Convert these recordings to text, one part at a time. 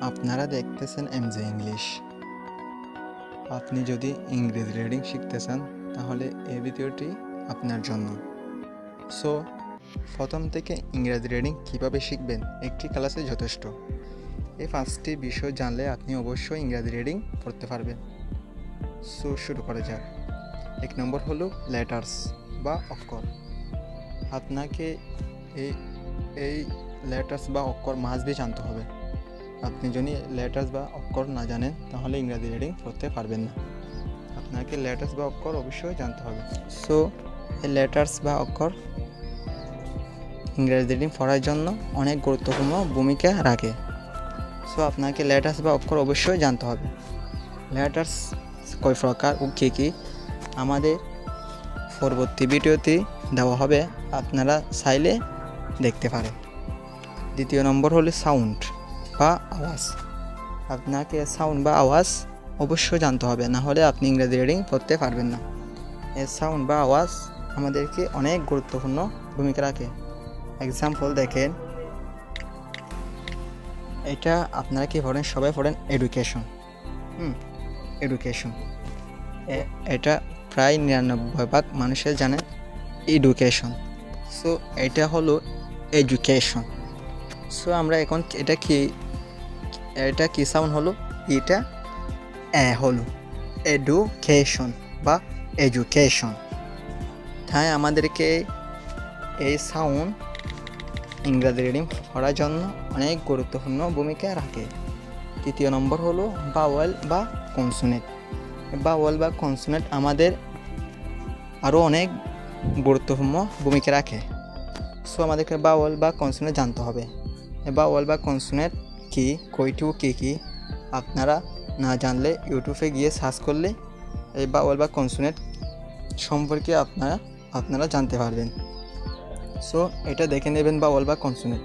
আপনারা দেখতেছেন এমজে ইংলিশ আপনি যদি ইংরেজি রিডিং শিখতে চান, তাহলে এই ভিডিওটি আপনার জন্য। সো প্রথম থেকে ইংরেজি রিডিং কীভাবে শিখবেন, একটি ক্লাসে যথেষ্ট। এই পাঁচটি বিষয় জানলে আপনি অবশ্যই ইংরেজি রিডিং পড়তে পারবেন। সো শুরু করা যাক। এক নম্বর হলো লেটার্স বা অক্ষর। আপনাকে এই এই লেটার্স বা অক্ষর মাসবি জানতে হবে। আপনি যদি লেটার্স বা অক্ষর না জানেন, তাহলে ইংরাজি রিডিং করতে পারবেন না। আপনাকে লেটার্স বা অক্ষর অবশ্যই জানতে হবে। সো এই লেটার্স বা অক্ষর ইংরেজি রিডিং পড়ার জন্য অনেক গুরুত্বপূর্ণ ভূমিকা রাখে। সো আপনাকে লেটার্স বা অক্ষর অবশ্যই জানতে হবে। লেটার্স কয় প্রকার ও কী কী? আমাদের পরবর্তী ভিডিওতে দেওয়া হবে, আপনারা চাইলে দেখতে পারেন। দ্বিতীয় নম্বর হলো সাউন্ড বা আওয়াজ। আপনাকে সাউন্ড বা আওয়াজ অবশ্যই জানতে হবে, না হলে আপনি ইংরেজি রিডিং পড়তে পারবেন না। এর সাউন্ড বা আওয়াজ আমাদেরকে অনেক গুরুত্বপূর্ণ ভূমিকা রাখে। এক্সাম্পল দেখেন। এটা আপনারা কি পড়েন? সবাই পড়েন এডুকেশন হুম এডুকেশন এটা প্রায় নিরানব্বই ভাগ মানুষের জানে এডুকেশন সো এটা হলো এডুকেশন সো আমরা এখন এটা কি এটা কি সাউন্ড হলো? এটা এ হলো। এডুকেশন বা এডুকেশন তাই আমাদেরকে এই সাউন্ড ইংরাজি রিডিং পড়ার জন্য অনেক গুরুত্বপূর্ণ ভূমিকা রাখে। তৃতীয় নম্বর হলো বাওয়াল বা কনসোনেট বাওয়াল বা কনসোনেট আমাদের আরও অনেক গুরুত্বপূর্ণ ভূমিকা রাখে। সো আমাদেরকে বাওয়াল বা কনসোনেট জানতে হবে। বাওয়াল বা কনসোনেট কি কইটু কী কী, আপনারা না জানলে ইউটিউবে গিয়ে সার্চ করলে এই বাওয়াল বা কনসোনেট সম্পর্কে আপনারা আপনারা জানতে পারবেন। সো এটা দেখে নেবেন বাওয়াল বা কনসোনেট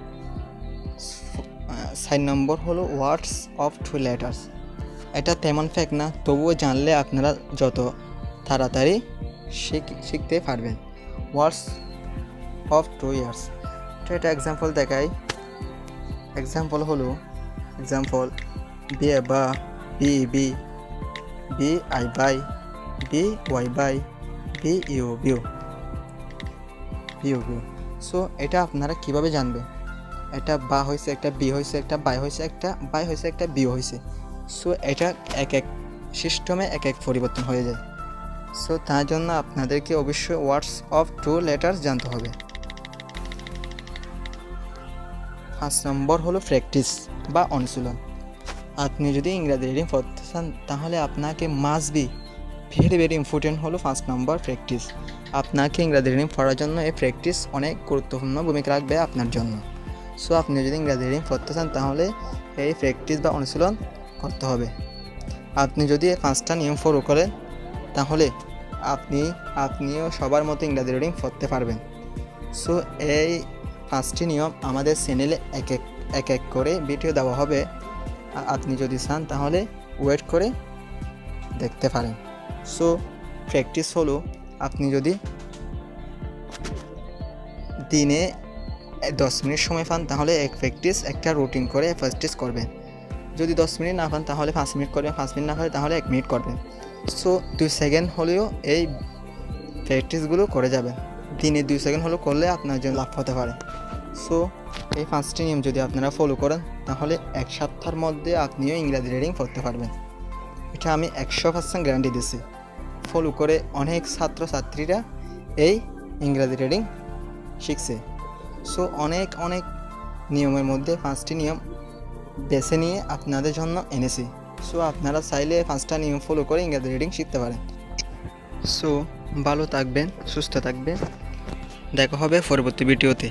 সাইন নম্বর হলো ওয়ার্ডস অফ টু লেটার্স এটা তেমন ফ্যাক না, তবুও জানলে আপনারা যত তাড়াতাড়ি শিখ- শিখতে পারবেন। ওয়ার্ডস অফ টু ইয়ার্স তো এটা এক্সাম্পল দেখাই। এক্সাম্পল হলো এক্সাম্পল বি এ বা B B B I by B Y by B U বিউ বিউ বিউ সো এটা আপনারা কীভাবে জানবেন এটা বা হয়েছে একটা, বি হয়েছে একটা, বাই হয়েছে একটা, বাই হয়েছে একটা বিও হয়েছে। সো এটা এক এক সিস্টেমে এক এক পরিবর্তন হয়ে যায়। সো তার জন্য আপনাদেরকে অবশ্যই ওয়ার্ডস অফ টু লেটার্স জানতে হবে। পাঁচ নম্বর হলো প্র্যাকটিস বা অনুশীলন। আপনি যদি ইংরাজি রিডিং পড়তে চান, তাহলে আপনাকে must be very very important হলো পাঁচ নম্বর প্র্যাকটিস। আপনাকে ইংরাজি রিডিং পড়ার জন্য এই প্র্যাকটিস অনেক গুরুত্বপূর্ণ ভূমিকা রাখবে আপনার জন্য। সো আপনি যদি ইংরাজি রিডিং পড়তে চান, তাহলে এই প্র্যাকটিস বা অনুশীলন করতে হবে। আপনি যদি এই পাঁচটা নিয়ম ফলো করেন, তাহলে আপনি, আপনিও সবার মতো ইংরাজি রিডিং পড়তে পারবেন। সো এই পাঁচটি নিয়ম আমাদের চ্যানেলে এক এক এক এক করে ভিডিও দেওয়া হবে। আপনি যদি চান তাহলে ওয়েট করে দেখতে পারেন। সো, প্র্যাকটিস হলো আপনি যদি দিনে দশ মিনিট সময় পান তাহলে এক প্র্যাকটিস, একটা রুটিন করে প্র্যাকটিস করবেন। যদি দশ মিনিট না পান তাহলে পাঁচ মিনিট করবেন পাঁচ মিনিট না পারে তাহলে এক মিনিট করবেন। সো, দুই সেকেন্ড হলেও এই প্র্যাকটিসগুলো করে যাবেন। দিনে দুই সেকেন্ড হলেও করলে আপনার জন্য লাভ হতে পারে। সো এই পাঁচটি নিয়ম যদি আপনারা ফলো করেন, তাহলে এক সপ্তাহের মধ্যে আপনিও ইংরাজি রিডিং পড়তে পারবেন। এটা আমি একশো পার্সেন্ট গ্যারান্টি দিচ্ছি ফলো করে অনেক ছাত্রছাত্রীরা এই ইংরাজি রিডিং শিখছে। সো অনেক অনেক নিয়মের মধ্যে পাঁচটি নিয়ম বেছে নিয়ে আপনাদের জন্য এনেছি। সো আপনারা চাইলে পাঁচটা নিয়ম ফলো করে ইংরাজি রিডিং শিখতে পারেন। সো ভালো থাকবেন, সুস্থ থাকবেন। দেখা হবে পরবর্তী ভিডিওতে